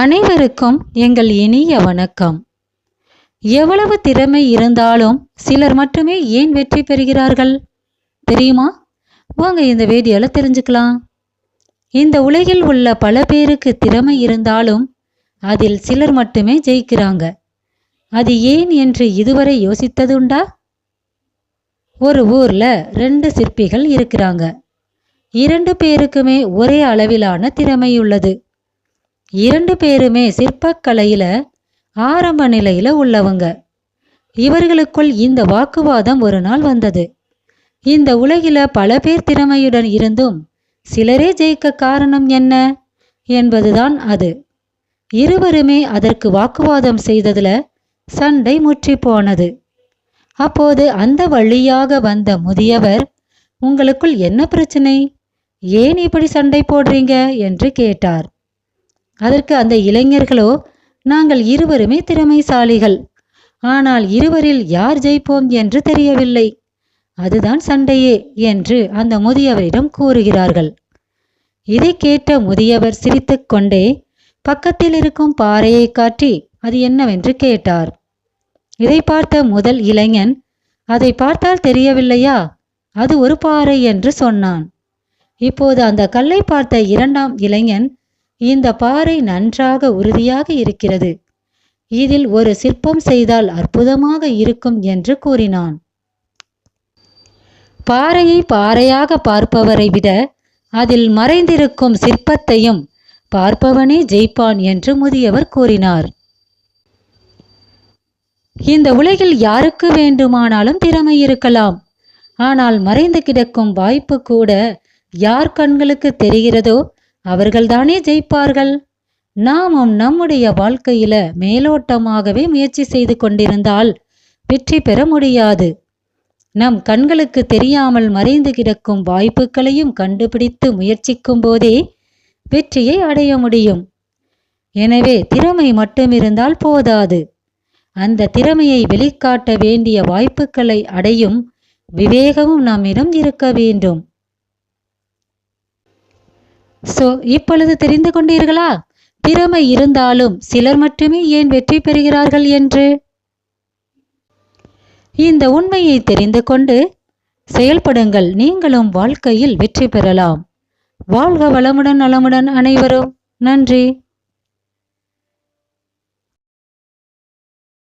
அனைவருக்கும் எங்கள் இனிய வணக்கம். எவ்வளவு திறமை இருந்தாலும் சிலர் மட்டுமே ஏன் வெற்றி பெறுகிறார்கள்? தெரியுமா? வாங்க இந்த வீடியோவில் தெரிஞ்சுக்கலாம். இந்த உலகில் உள்ள பல பேருக்கு திறமை இருந்தாலும் அதில் சிலர் மட்டுமே ஜெயிக்கிறாங்க. அது ஏன் என்று இதுவரை யோசித்ததுண்டா? ஒரு ஊர்ல ரெண்டு சிற்பிகள் இருக்கிறாங்க. இரண்டு பேருக்குமே ஒரே அளவிலான திறமை உள்ளது. இரண்டு பேருமே சிற்பக்கலையில ஆரம்ப நிலையில உள்ளவங்க. இவர்களுக்குள் இந்த வாக்குவாதம் ஒரு நாள் வந்தது. இந்த உலகில பல பேர் திறமையுடன் இருந்தும் சிலரே ஜெயிக்க காரணம் என்ன என்பதுதான் அது. இருவருமே அதற்கு வாக்குவாதம் செய்ததுல சண்டை முற்றி போனது. அப்போது அந்த வழியாக வந்த முதியவர் உங்களுக்குள் என்ன பிரச்சனை? ஏன் இப்படி சண்டை போடுறீங்க? என்று கேட்டார். அதற்கு அந்த இளைஞர்களோ நாங்கள் இருவருமே திறமைசாலிகள். ஆனால் இருவரில் யார் ஜெயிப்போம் என்று தெரியவில்லை. அதுதான் சண்டையே என்று அந்த முதியவரிடம் கூறுகிறார்கள். இதை கேட்ட முதியவர் சிரித்துக்கொண்டே பக்கத்தில் இருக்கும் பாறையை காட்டி அது என்னவென்று கேட்டார். இதை பார்த்த முதல் இளைஞன் அதை பார்த்தால் தெரியவில்லையா? அது ஒரு பாறை என்று சொன்னான். இப்போது அந்த கல்லை பார்த்த இரண்டாம் இளைஞன் இந்த பாறை நன்றாக உறுதியாக இருக்கிறது. இதில் ஒரு சிற்பம் செய்தால் அற்புதமாக இருக்கும் என்று கூறினான். பாறையை பாறையாக பார்ப்பவரை விட அதில் மறைந்திருக்கும் சிற்பத்தையும் பார்ப்பவனே ஜெயிப்பான் என்று முதியவர் கூறினார். இந்த உலகில் யாருக்கு வேண்டுமானாலும் திறமை இருக்கலாம். ஆனால் மறைந்து கிடக்கும் வாய்ப்பு கூட யார் கண்களுக்கு தெரிகிறதோ அவர்கள்தானே ஜெயிப்பார்கள்? நாமும் நம்முடைய வாழ்க்கையில மேலோட்டமாகவே முயற்சி செய்து கொண்டிருந்தால் வெற்றி பெற முடியாது. நம் கண்களுக்கு தெரியாமல் மறைந்து கிடக்கும் வாய்ப்புகளையும் கண்டுபிடித்து முயற்சிக்கும் போதே வெற்றியை அடைய முடியும். எனவே திறமை மட்டும் இருந்தால் போதாது. அந்த திறமையை வெளிக்காட்ட வேண்டிய வாய்ப்புகளை அடையும் விவேகமும் நம்மிடம் இருக்க வேண்டும். சோ இப்பொழுது தெரிந்து கொண்டீர்களா? திறமை இருந்தாலும் சிலர் மட்டுமே ஏன் வெற்றி பெறுகிறார்கள் என்று? இந்த உண்மையை தெரிந்து கொண்டு செயல்படுங்கள். நீங்களும் வாழ்க்கையில் வெற்றி பெறலாம். வாழ்க வளமுடன் நலமுடன் அனைவரும். நன்றி.